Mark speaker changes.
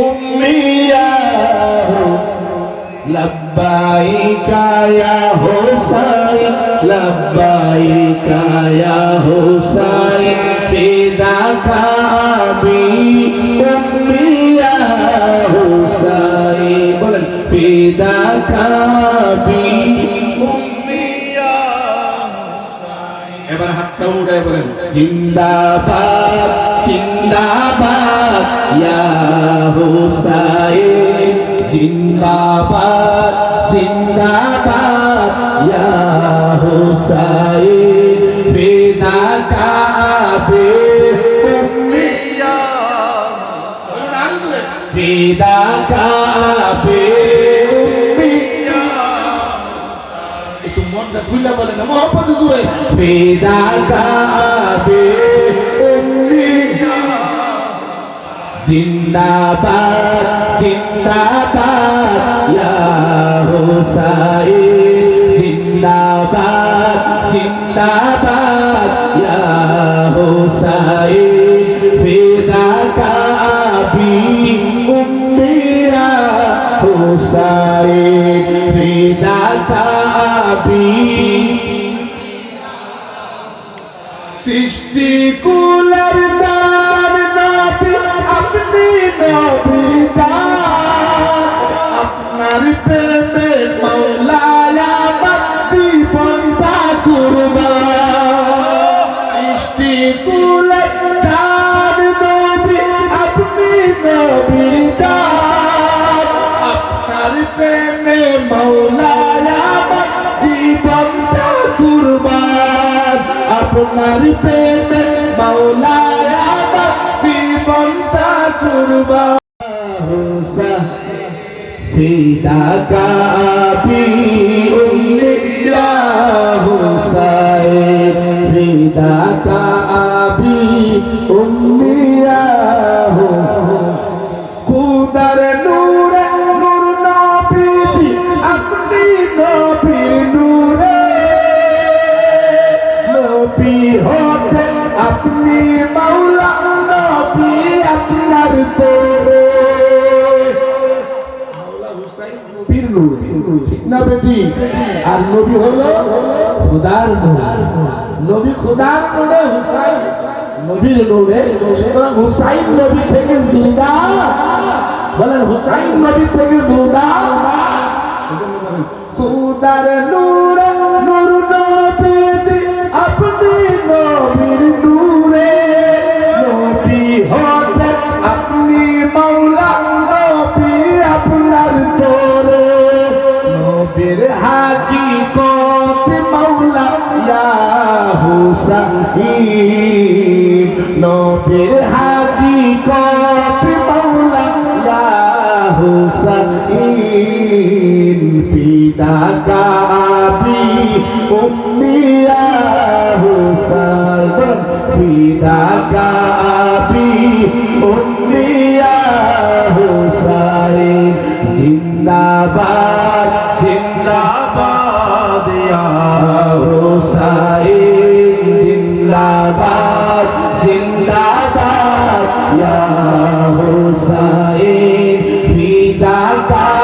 Speaker 1: উম্মিয়া লব্বাইকা ইয়া হুসাইন লব্বাইকা ইয়া হুসাইন ফিদাকা আবি উম্মিয়া হুসাইন বলেন ফিদাকা আবি উম্মিয়া হুসাইন এবার হাতটা উড়ায় বলেন, জিন্দাবাদ জিন্দাবাদ ইয়া হুসাইন, জিন্দাবাদ জিন্দাবাদ। ইয়া হুসাইন ফিদাকা আবি উম্মি ইয়া ফিদাকা আবি উম্মি একটু মনটা খুলে বলে না মোহাম্মদ জুড়ে ফিদা কাবে জিন্দাবাদ জিন্দাবাদ ইয়া হুসাইন জিন্দাবাদ জিন্দাবাদ ইয়া হুসাইন ফিদা কাবি উম্মি ইয়া হুসাইন। ফিদা কাবি, সৃষ্টি কুলার আমার পেটে মাওলায় জীবনটা কুরবা হুসা ফিদাকা আবি উম্মিল্লাহ হুসাইন ফিদাকা আবি উম্মি আপনি আপনার হুসাইন আর নবী হলো খুদার নবী খুদার নূরে, হুসাইন নবীর নূরে। সুতরাং হুসাইন নবী থেকে জুদা বলেন হুসাইন নবী থেকে জুদা খুদার নাসিব নবীর হাজি কত মাওলা ইয়া হুসাইন ফিদাকা আবি উম্মি ইয়া হুসাইন ফিদাকা আবি জিন্দাবাদ জিন্দাবাদ, ইয়া জিন্দাবাদ জিন্দাবাদ। ইয়া হুসাইন ফিদাকা